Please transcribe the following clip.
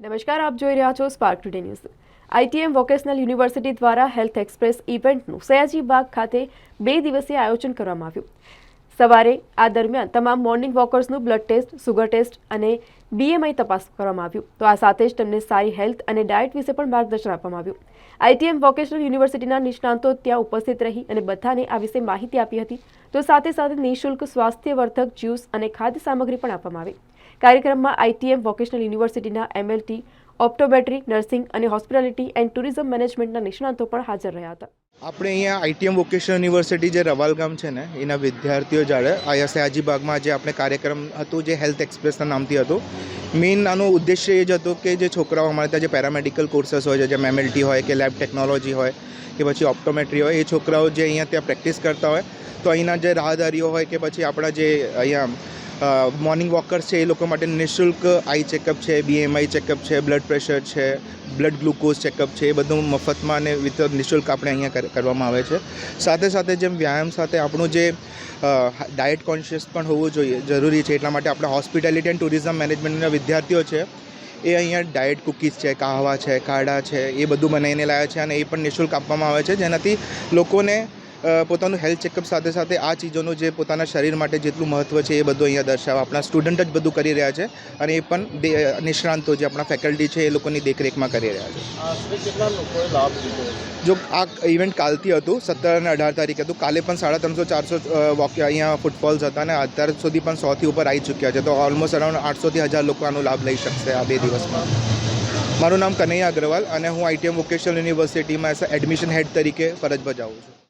નમસ્કાર, આપ જોઈ રહ્યા છો Spark Today News ITM vocational university દ્વારા હેલ્થ એક્સપ્રેસ ઇવેન્ટનું સયાજી બાગ ખાતે બે દિવસીય આયોજન કરવામાં આવ્યું. સવારે આ દરમિયાન તમામ મોર્નિંગ વોકર્સનું બ્લડ ટેસ્ટ સુગર ટેસ્ટ અને બીએમઆઈ તપાસ કરવામાં આવ્યું. તો આ સાથે જ તેમને સારી હેલ્થ અને ડાયટ વિશે પણ માર્ગદર્શન આપવામાં આવ્યું. આઈટીએમ વોકેશનલ યુનિવર્સિટીના નિષ્ણાંતો ત્યાં ઉપસ્થિત રહી અને બધાને આ વિશે માહિતી આપી હતી. તો સાથે સાથે નિઃશુલ્ક સ્વાસ્થ્યવર્ધક જ્યુસ અને ખાદ્ય સામગ્રી પણ આપવામાં આવી. કાર્યક્રમમાં આઈટીએમ વોકેશનલ યુનિવર્સિટીના M L T optometry nursing અને હોસ્પિટાલિટી એન્ડ ટુરિઝમ મેનેજમેન્ટના નિષ્ણાંતો પણ હાજર રહ્યા હતા. આપણે અહીંયા આઈટીએમ વોકેશનલ યુનિવર્સિટી જે રવાલ ગામ છે ને, એના વિદ્યાર્થીઓ જાળે અહીંયા સયાજીબાગમાં જે આપણે કાર્યક્રમ હતું, જે હેલ્થ એક્સપ્રેસના નામથી હતું, મેઇન આનો ઉદ્દેશ્ય એ જ હતો કે જે છોકરાઓ અમારે ત્યાં જે પેરામેડિકલ કોર્सेस હોય છે, જેમ એમએલટી હોય કે લેબ ટેકનોલોજી હોય, કે પછી ઓપ્ટોમેટ્રી હોય, એ છોકરાઓ જે અહીંયા ત્યાં પ્રેક્ટિસ કરતા હોય, તો અહીંના જે રાહદારીઓ હોય કે પછી આપણા જે અહીંયા મોર્નિંગ વોકર્સ છે, એ લોકો માટે નિઃશુલ્ક આઈ ચેકઅપ છે બીએમઆઈ ચેકઅપ છે બ્લડ પ્રેશર છે બ્લડ ગ્લુકોઝ ચેકઅપ છે, એ બધું મફતમાં અને વિથ નિઃશુલ્ક આપણે અહીંયા કરવામાં આવે છે. સાથે સાથે જેમ વ્યાયામ સાથે આપણું જે ડાયટ કોન્શિયસ પણ હોવું જોઈએ, જરૂરી છે, એટલા માટે આપણે હોસ્પિટાલિટી એન્ડ ટુરિઝમ મેનેજમેન્ટના વિદ્યાર્થીઓ છે, એ અહીંયા ડાયટ કૂકીઝ છે, કાહવા છે, કાઢા છે, એ બધું બનાવીને લાવ્યા છે અને એ પણ નિઃશુલ્ક આપવામાં આવે છે, જેનાથી લોકોને પોતાનું હેલ્થ ચેકઅપ સાથે સાથે આ ચીજોનું જે પોતાના શરીર માટે જેટલું મહત્ત્વ છે એ બધું અહીંયા દર્શાવે. આપણા સ્ટુડન્ટ જ બધું કરી રહ્યા છે અને એ પણ નિષ્ણાંતો જે આપણા ફેકલ્ટી છે એ લોકોની દેખરેખમાં કરી રહ્યા છે. જો આ ઇવેન્ટ કાલથી હતું સત્તર અને અઢાર તારીખે હતું. કાલે પણ સાડા ત્રણસો ચારસો વોક અહીંયા ફૂટફોલ્સ હતા અને અત્યાર સુધી પણ સોથી ઉપર આવી ચૂક્યા છે. તો ઓલમોસ્ટ અરાઉન્ડ આઠસોથી હજાર લોકો આનો લાભ લઈ શકશે આ બે દિવસમાં. મારું નામ કનૈયા અગ્રવાલ અને હું આઈટીએમ વોકેશનલ યુનિવર્સિટીમાં એઝ એડમિશન હેડ તરીકે ફરજ બજાવું છું.